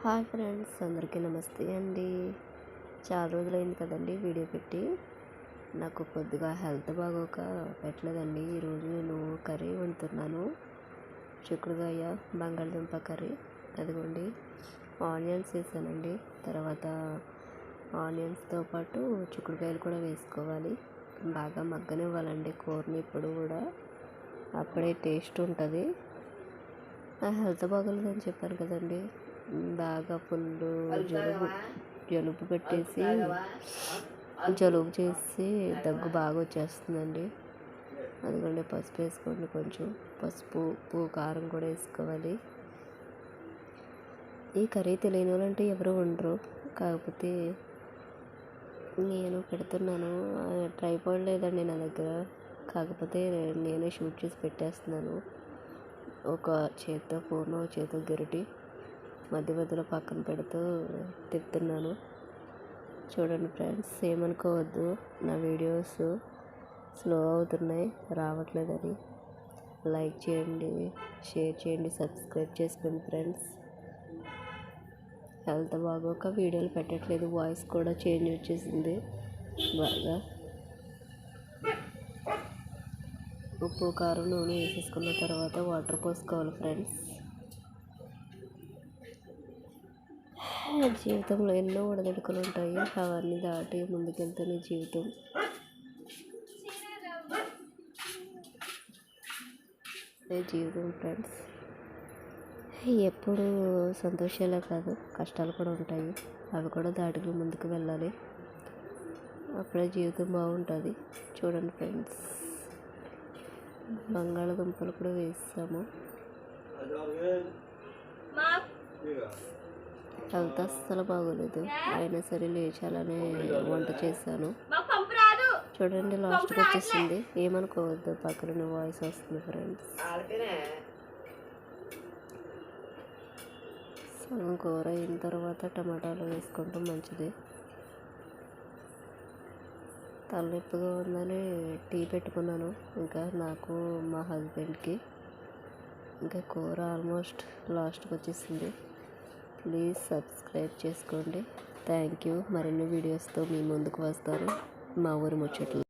Hi friends అందరికీ నమస్తే అండి. చాలా రోజులైంది కదండి వీడియో పెట్టి. నాకు కొద్దిగా హెల్త్ బాగోక పెట్టలేదండి. ఈరోజు నేను కర్రీ వండుతున్నాను. చిక్కుడుకాయ బంగాళదుంప కర్రీ. అదిగోండి ఆనియన్స్ వేసానండి. తర్వాత ఆనియన్స్తో పాటు చిక్కుడుకాయలు కూడా వేసుకోవాలి. బాగా మగ్గనివ్వాలండి కూరని ఇప్పుడు కూడా. అప్పుడే టేస్ట్ ఉంటుంది. హెల్త్ బాగోలేదని చెప్పాను కదండి. బాగా ఫుల్ జలుబు జలుబు పెట్టేసి జలుబు చేసి దగ్గు బాగా వచ్చేస్తుందండి. అదిగోండి పసుపు వేసుకోండి కొంచెం. పసుపు ఉప్పు కారం కూడా వేసుకోవాలి. ఈ కర్రీ తెలియని వాళ్ళంటే ఎవరు ఉండరు. కాకపోతే నేను పెడుతున్నాను. ట్రైపాడ్ లేదండి నా దగ్గర. కాకపోతే నేనే షూట్ చేసి పెట్టేస్తున్నాను. ఒక చేత్తో ఫోన్ ఒక చేత్తో గరిటి. మధ్య మధ్యలో పక్కన పెడుతూ తిప్పుతున్నాను చూడండి ఫ్రెండ్స్ ఏమనుకోవద్దు. నా వీడియోస్ స్లో అవుతున్నాయి రావట్లేదని. లైక్ చేయండి షేర్ చేయండి సబ్స్క్రైబ్ చేసుకోండి ఫ్రెండ్స్. హెల్త్ బాగోక వీడియోలు పెట్టట్లేదు వాయిస్ కూడా చేంజ్ వచ్చేసింది బాగా. ఉప్పు కారం నూనె వేసేసుకున్న తర్వాత వాటర్ పోసుకోవాలి ఫ్రెండ్స్. జీవితంలో ఎన్నో ఒడిదుడుకులు ఉంటాయి. అవన్నీ దాటి ముందుకెళ్తేనే జీవితం. అదే జీవితం ఫ్రెండ్స్ ఎప్పుడు సంతోషాలే కాదు కష్టాలు కూడా ఉంటాయి. అవి కూడా దాటుకుని ముందుకు వెళ్ళాలి. అప్పుడే జీవితం బాగుంటుంది. చూడండి ఫ్రెండ్స్ బంగాళదుంపలు కూడా వేసాము. హెల్త్ అస్సలు బాగోలేదు. అయినా సరే లేచాలనే వంట చేశాను. చూడండి లాస్ట్కి వచ్చేసింది. ఏమనుకోవద్దు పక్కన వాయిస్ వస్తుంది ఫ్రెండ్స్ సగం కూర అయిన తర్వాత టమాటాలు వేసుకుంటాం మంచిది. తలనొప్పిగా ఉందని టీ పెట్టుకున్నాను. ఇంకా నాకు మా హస్బెండ్కి ఇంకా కూర ఆల్మోస్ట్ లాస్ట్కి వచ్చేసింది. ప్లీజ్ సబ్స్క్రైబ్ చేసుకోండి. థ్యాంక్ యూ మరిన్ని వీడియోస్తో మీ ముందుకు వస్తాను మా ఊరి ముచ్చట్లు.